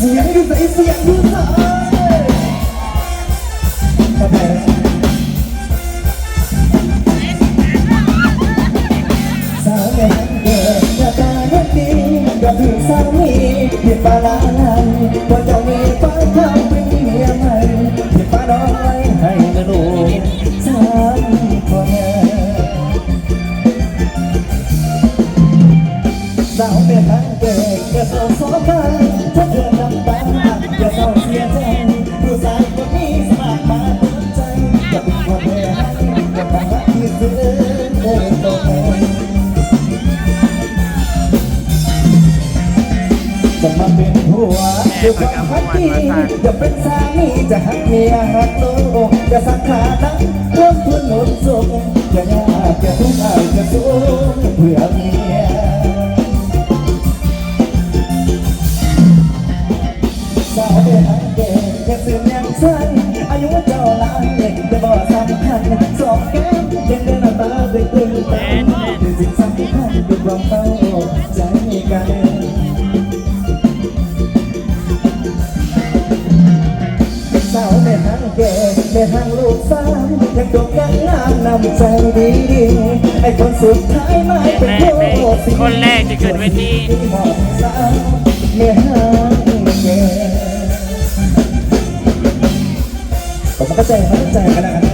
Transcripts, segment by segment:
เสียงอยู่ใส่เสียงอยู่ใส่เข้าไปนะสาวแม่เกิดหน้าตาดีกับพี่สามีที่ปลานันพอเจ้ วด้วยความพักดีจะเป็นสามีจะหักเมียหักลูกจะสักขาดังร่วมทุนหนุนส่งจะยากจะทุกข์อายจะสู้เพื่อเมียสาวเป็นอันเด็กแค่สื่อยังสั้นอายุเจ้าหลายเด็กแต่บ่สำคัญสองแก้มเดินเดินตาเด็กตื่นเต้นเป็นสิ่งสำคัญคือความเข้าใจกัน แก่ในทางลูกสาวยังโด่งดังงามนำใจดีไอ้คนสุดท้ายไม่เป็นโคตรคนแรกจะขึ้นเวทีมองสาวในทางแก่ผมเข้าใจเข้าใจกันนะครับ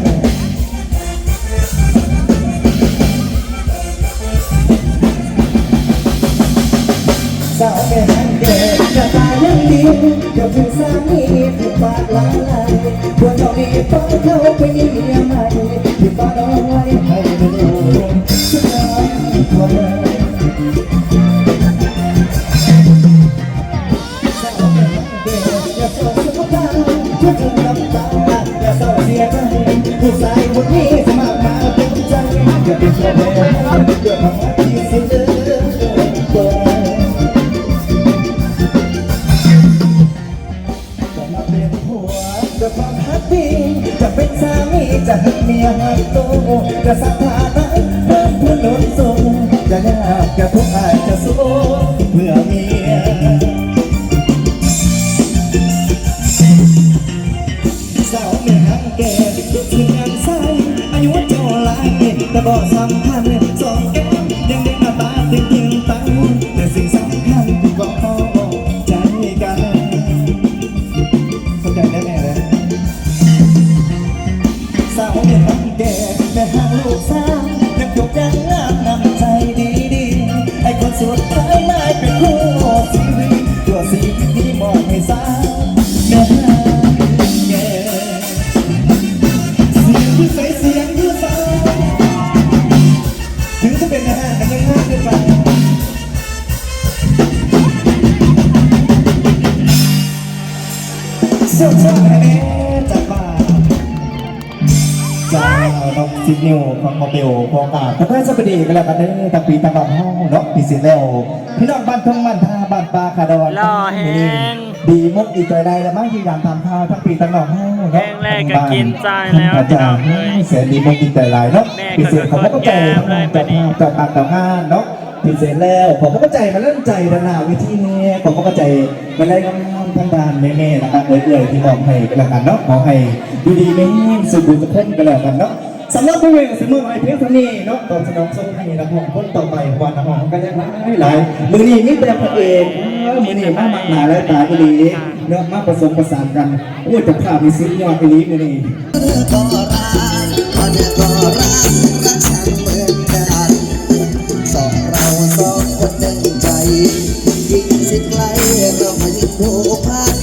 สาวแม่หันเด็กจะตายยังดีเดี๋ยวถึงสามี ปากลายควรเอาดีป้อนเข้าไปมีเมียใหม่ที่ป้อนเอาไว้ให้ดูสุดท้ายคนส สาวเมียหักแก่คิดถึงงางใสอายุเจ้าหลายแต่บ่สำคัญสองแก้มยังเด็กหน้าตาตึงตึงตัง เสื้อเสื้อแม่จัดมาจ้าน้องซิดนิวของโมเบลโครงการพระราชบดีกันแล้วกันเด้อตั้งปีตั้งรอบห้องเนาะปีสิแล้วพี่น้องบ้านทุ่งมันท่าบ้านปลาคาดอนหล่อแฮงดีมุกอีกใจใดแล้วมั้งที่การทำท่าทั้งปีตั้งรอบห้องเนาะแห้งแรกก็กินใจแล้วพี่น้องเอ้ยแสนดีมุกอีกใจหลายเนาะแม่พิเศษผมก็ใจทั้งงานก็จัดเกิดงาจัดกาต่องาเนาะ พิเศษแล้วผมก็ใจมาเล่นใจดานาวิธีนี้ผมก็ใจมาเล่นงานทางด้านแม่ๆนะครับเอื่อยๆที่มอบให้กันแล้วกันเนาะขอให้ดูดีไม่แห้งสุขบุญสุขพ้นกันแล้วกันเนาะสำหรับผู้เวรสิมือไอเพียงเท่านี้เนาะตอนสนองทรงให้นะผมคนต่อไปวันนะผมก็ยังให้หลายมือนี้มีแต่พระเอกเมือนี้มามักหนาและตาอีหลีเนาะมาผสมผสานกันโอ้ยจะภาพมีสุดยอดอีหลีมือนี้ ยิ่งสิไกลเราก็ยิ่งผูกพัน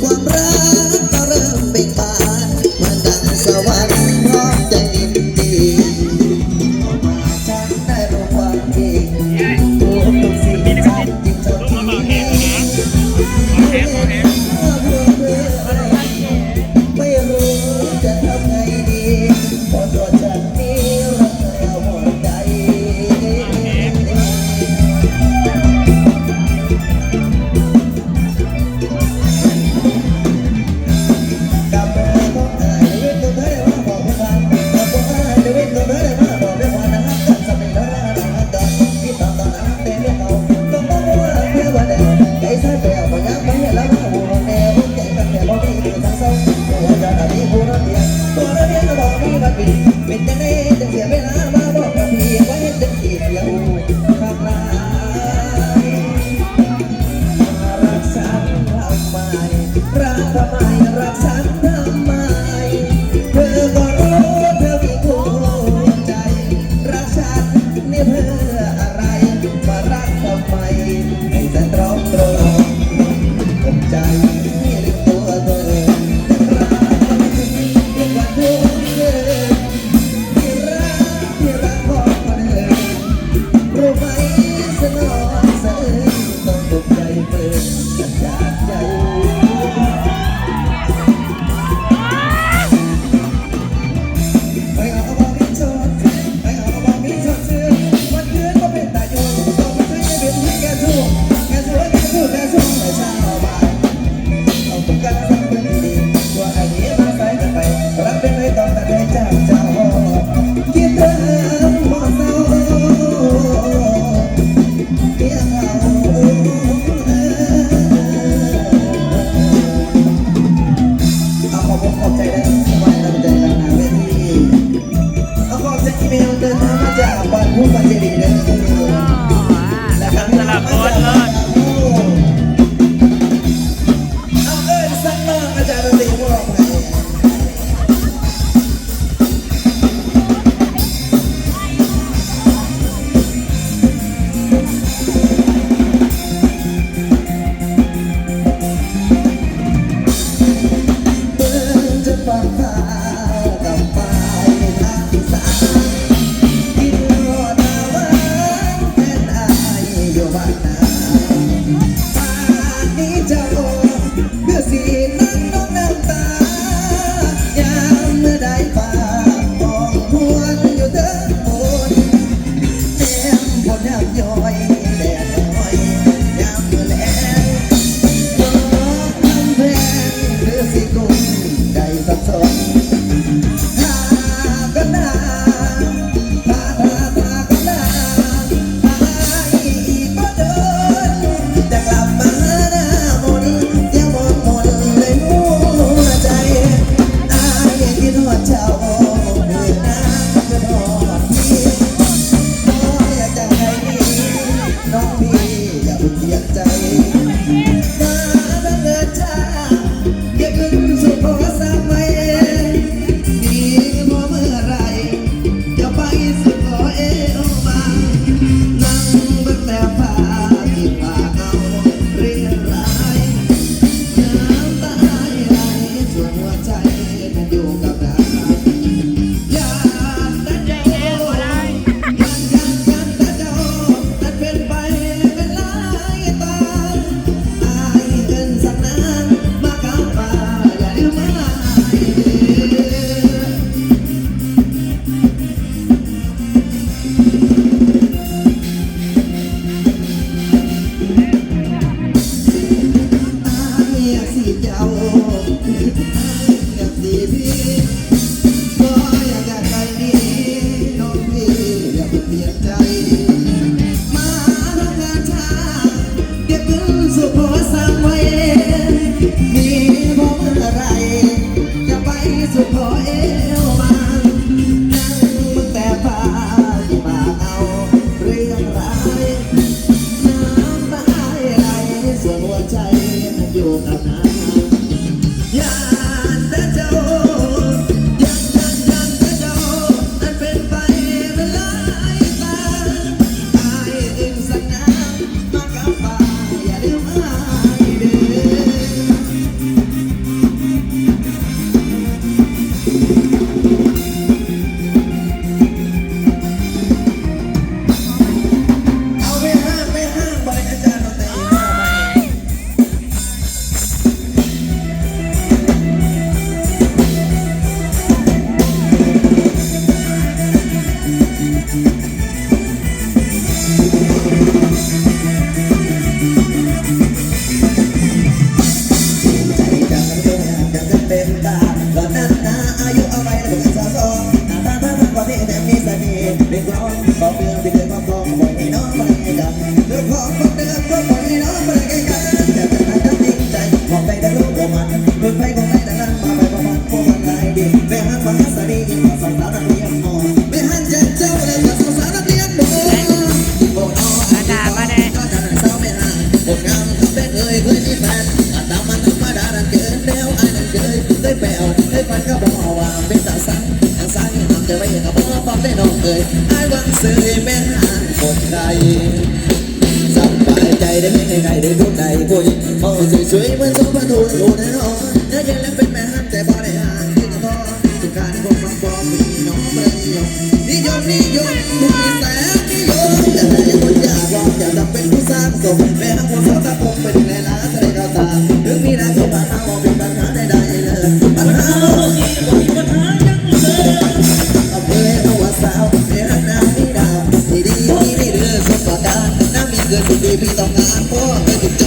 ความรักก็เริ่มเบ่งบานมาดังสวรรค์พร้อมใจินดีมาฉันได้รู้ความจริงทุกทุกสิ่งฉันยิ่งจนที่นี้ไม่ Thank you. เสียใจ ส่วนหัวใจมันอยู่กับนาำ วันก็บอกว่าเป็นตาสังตาสังทำใจไว้กับพ่อฟังได้น้องเอ่ยไอ้วันเสยแม่ห่างคนใดสบายใจได้ไม่ไงได้พูดใดพูดโอ้สวยๆเหมือนสุภาพทูดูแน่นอนเนื้อเย็นและเป็นแม่ฮันแต่พอได้อ่านที่กระท้อสุการพวกมันบอกมีน้องเลยนิยมนิยมนิยมผู้มีแสนนิยมแต่แต่ยังคนอยากลองอยากจะเป็นผู้สร้างสมแม่ฮันคนสาวตะคงเป็นในร้านแสดงเอาตาถึงมีนายสมบัติเอาเป็น ดีดีดีเรื่องสมบัติน้ำมีเงินดีดีต้องการพ่อไ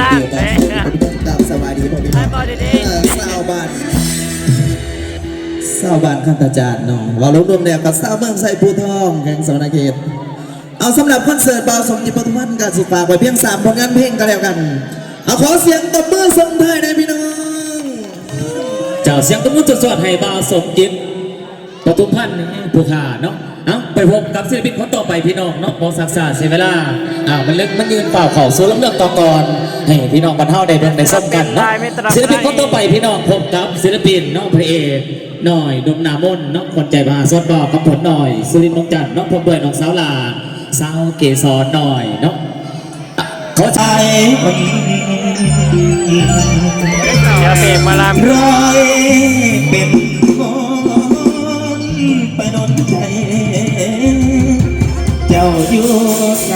ตั้งตั้งเลยดัสบายดีพ่อพี่ให้อดีดีเออเศร้าบ้านเศร้าบ้านขันตาจารย์น้องเรารวมรวมแนวกับเศร้าเมืองไซภูทองแข่งสวรรณเขตเอาสำหรับคอนเสิร์ตบาวสมจิตปทุมวันการสิฝากไว้เพียงสามผลงานเพลงก็แล้วกัน เอาขอเสียงตบมือส่งท้ายหน่อยพี่น้องเจ้าเสียงตะมุนสดๆให้บาสมจิตปทุมพันธ์ผู้ขาเนาะ เอาไปพบกับศิลปินคนต่อไปพี่น้องเนาะมองศักดิ์ศาสตร์เสียเวลาอ่ามันลึกมันยืนเปล่าเข่าสู้ลำเลือกต่อก่อนให้พี่น้องบรรเทาได้เบิ่งได้ซ้ำกันเนาะศิลปินคนต่อไปพี่น้องพบกับศิลปินน้องพระเอกหน่อยดมนามนน้องคนใจมหาสดบอกกับผลหน่อยสุรินทร์น้องจันทร์น้องพบเบิร์น้องสาวลาสาวเกสรหน่อยเนาะอะขอใจใช้มันเดี๋ยวเพลงมาลำร้อยเป็นคนไปโดนใจเจ้า อยู่ใส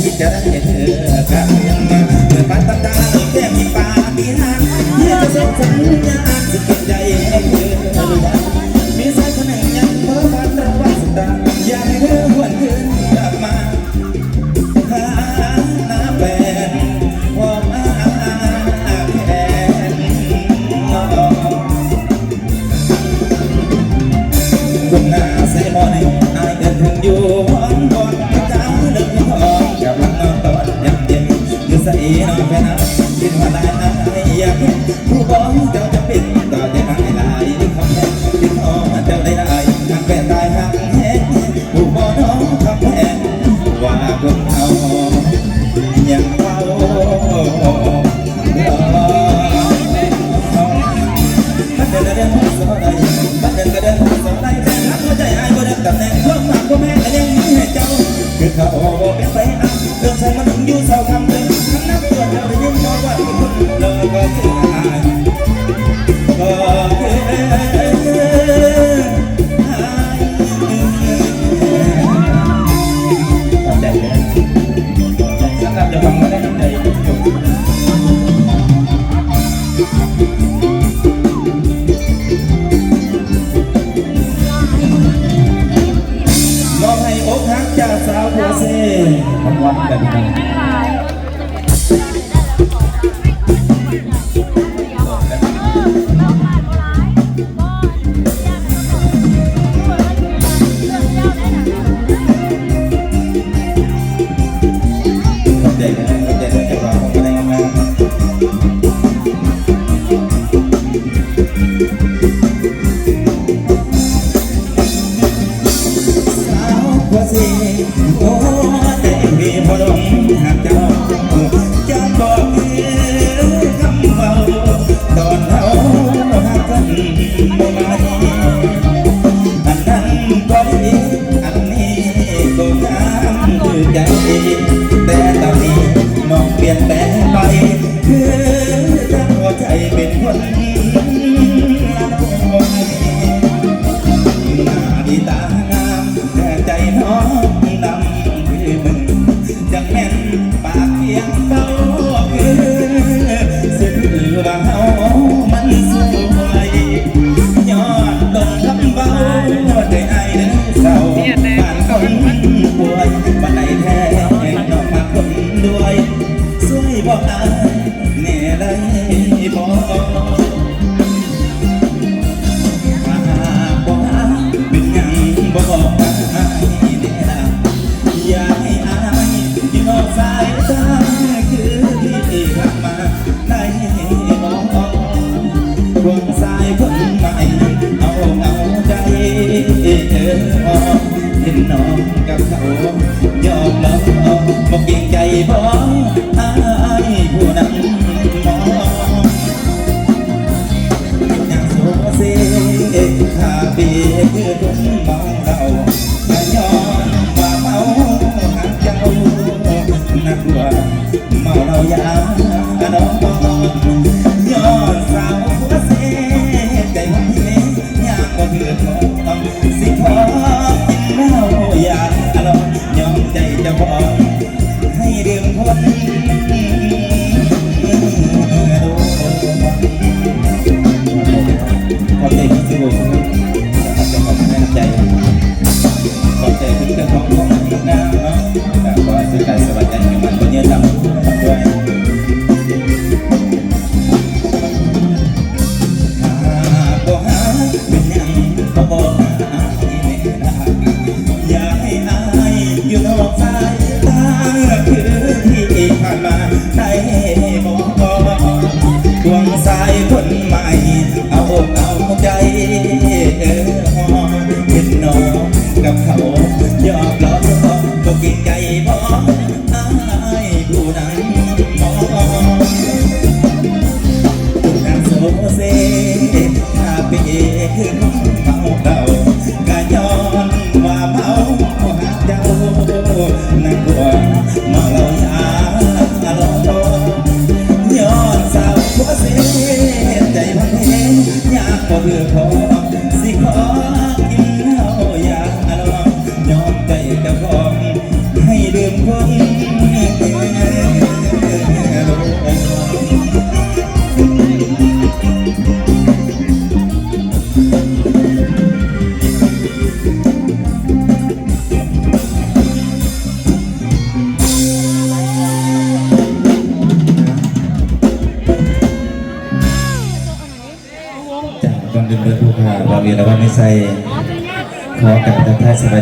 Kita dah jadi kerana yang mana berpatah ใส่บอลให้อายเดินถึงอยู่ห้องบอลกระจ้าเดินถึงห้องกำลังนอนตอนยามเย็นอยู่ใส่นอนไปนะ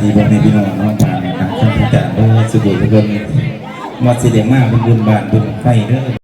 ดีบนแม่พี่น้องน้องป่านะครับท่านผู้จัดเด้อสุดยอดทุกคนมาสด็จมากเป็นบุญบาทบุญไฟเด้อ